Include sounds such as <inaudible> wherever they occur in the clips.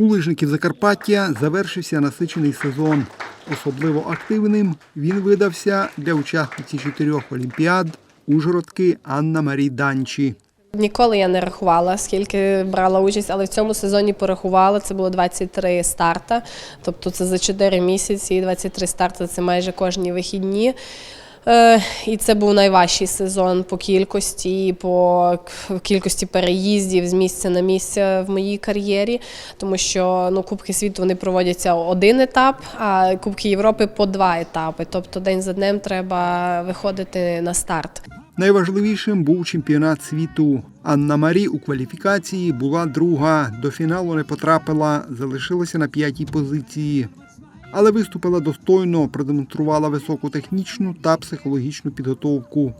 У лижників Закарпаття завершився насичений сезон. Особливо активним він видався для учасниці чотирьох олімпіад Ужгородки Анна Марі Данчі. Ніколи я не рахувала, скільки брала участь, але в цьому сезоні порахувала. Це було 23 старта. Тобто це за 4 місяці і 23 старти це майже кожні вихідні. Е, І це був найважчий сезон по кількості, по кількості переїздів з місця на місце в моїй кар'єрі, тому що ну, Кубки світу вони проводяться один етап, а Кубки Європи по два етапи. Тобто день за днем треба виходити на старт. Найважливішим був чемпіонат світу. Анна Марі у кваліфікації була друга. До фіналу не потрапила, залишилася на п'ятій позиції. Але виступила достойно, продемонструвала високу технічну та психологічну підготовку.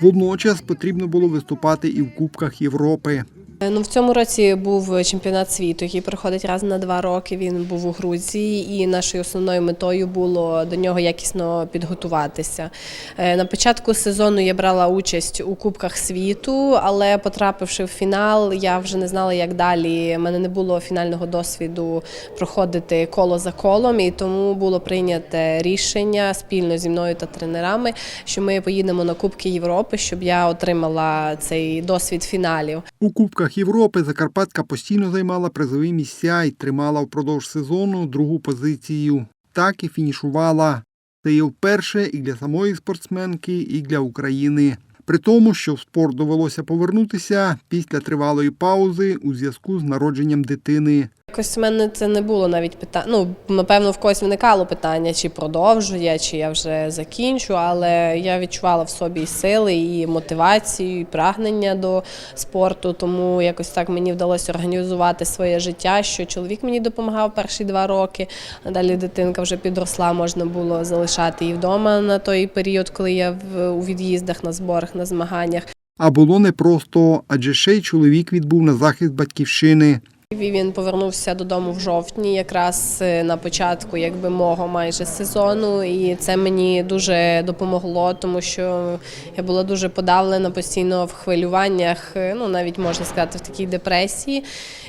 Водночас потрібно було виступати і в Кубках Європи. Е, Ну, в цьому році був чемпіонат світу, який проходить раз на два роки. Він був у Грузії, і нашою основною метою було до нього якісно підготуватися. Е, На початку сезону я брала участь у Кубках світу, але потрапивши в фінал, я вже не знала, як далі. У мене не було фінального досвіду проходити коло за колом, і тому було прийнято рішення спільно зі мною та тренерами, що ми поїдемо на Кубки Європи, щоб я отримала цей досвід фіналів. У Кубках Європи Закарпатка постійно займала призові місця і тримала впродовж сезону другу позицію. Так і фінішувала. Це є вперше і для самої спортсменки, і для України. При тому, що в спорт довелося повернутися після тривалої паузи у зв'язку з народженням дитини. Якось в мене це не було навіть питання. Ну, напевно, в когось виникало питання, чи продовжу я, чи я вже закінчу, але я відчувала в собі і сили, і мотивацію, і прагнення до спорту. Тому якось так мені вдалося організувати своє життя, що чоловік мені допомагав перші два роки. Далі дитинка вже підросла, можна було залишати її вдома на той період, коли я в у від'їздах на зборах, на змаганнях. А було непросто, адже ще й чоловік відбув на захист батьківщини. Він повернувся додому в жовтні, якраз е, на початку якби мого майже сезону, і це мені дуже допомогло, тому що я була дуже подавлена постійно в хвилюваннях. е, Ну навіть можна сказати, в такій депресії.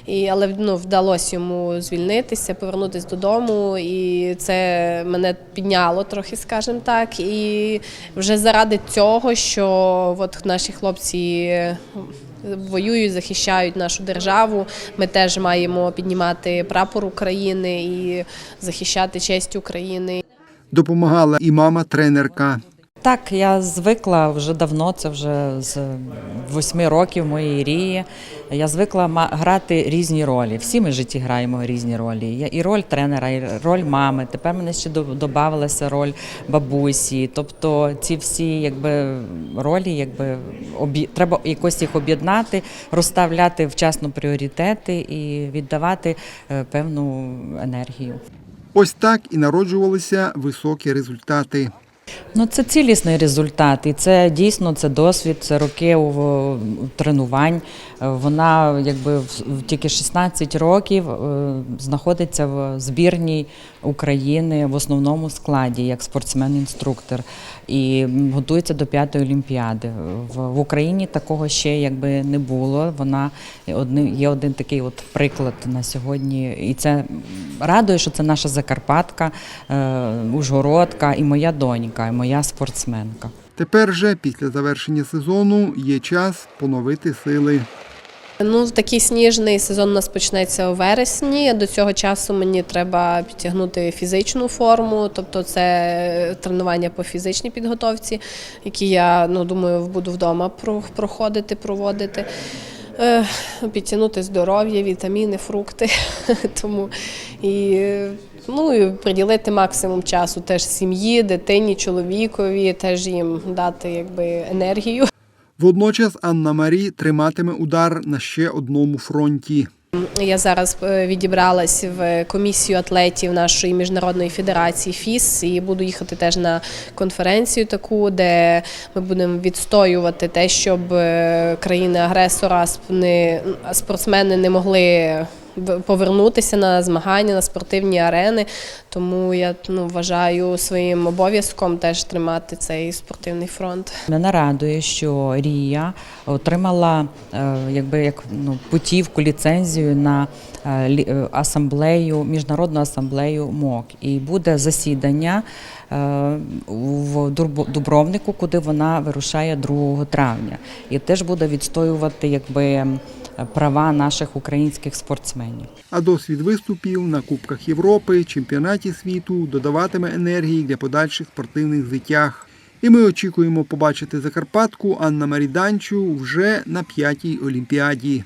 І, але ну, вдалося йому звільнитися, повернутися додому, і це мене підняло трохи, скажімо так. І вже заради цього, що от наші хлопці воюють, захищають нашу державу. Ми теж маємо піднімати прапор України і захищати честь України. Допомагала і мама-тренерка. Так, я звикла вже давно, це вже з восьми років моєї рії. Я звикла грати різні ролі. Всі ми в житті граємо різні ролі. Я і роль тренера, і роль мами. Тепер мене ще додавалася роль бабусі. Тобто ці всі якби ролі, якби обі... треба якось їх об'єднати, розставляти вчасно пріоритети і віддавати е, певну енергію. Ось так і народжувалися високі результати. Ну, це цілісний результат, і це дійсно це досвід, це роки тренувань. Е, Вона якби в- тільки 16 років е, знаходиться в збірній України в основному складі як спортсмен-інструктор і готується до п'ятої олімпіади. В, в Україні такого ще якби не було. Вона є один такий от приклад на сьогодні, і це радує, що це наша Закарпатка, е, Ужгородка і моя донька, і моя спортсменка. Тепер же, після завершення сезону, є час поновити сили. Ну, такий сніжний сезон у нас почнеться у вересні. До цього часу мені треба підтягнути фізичну форму, тобто це тренування по фізичній підготовці, які я ну, думаю, буду вдома проходити, проводити. Е, Підтягнути здоров'я, вітаміни, фрукти. <laughs> Тому і, ну, і приділити максимум часу теж сім'ї, дитині, чоловікові, теж їм дати якби, енергію. Водночас Анна Марі триматиме удар на ще одному фронті. Я зараз е, відібралась в комісію атлетів нашої міжнародної федерації ФІС і буду їхати теж на конференцію, таку, де ми будемо відстоювати те, щоб е, країни-агресора спортсмени не могли повернутися на змагання, на спортивні арени. Тому я ну, вважаю своїм обов'язком теж тримати цей спортивний фронт. Мене радує, що Рія отримала е, якби як ну, путівку, ліцензію на е, е, асамблею, міжнародну асамблею МОК. І буде засідання в Дубровнику, куди вона вирушає 2 травня. І теж буде відстоювати якби права наших українських спортсменів. А досвід виступів на Кубках Європи, чемпіонаті світу додаватиме енергії для подальших спортивних зиттях. І ми очікуємо побачити Закарпатку Анна Маріданчу вже на п'ятій олімпіаді.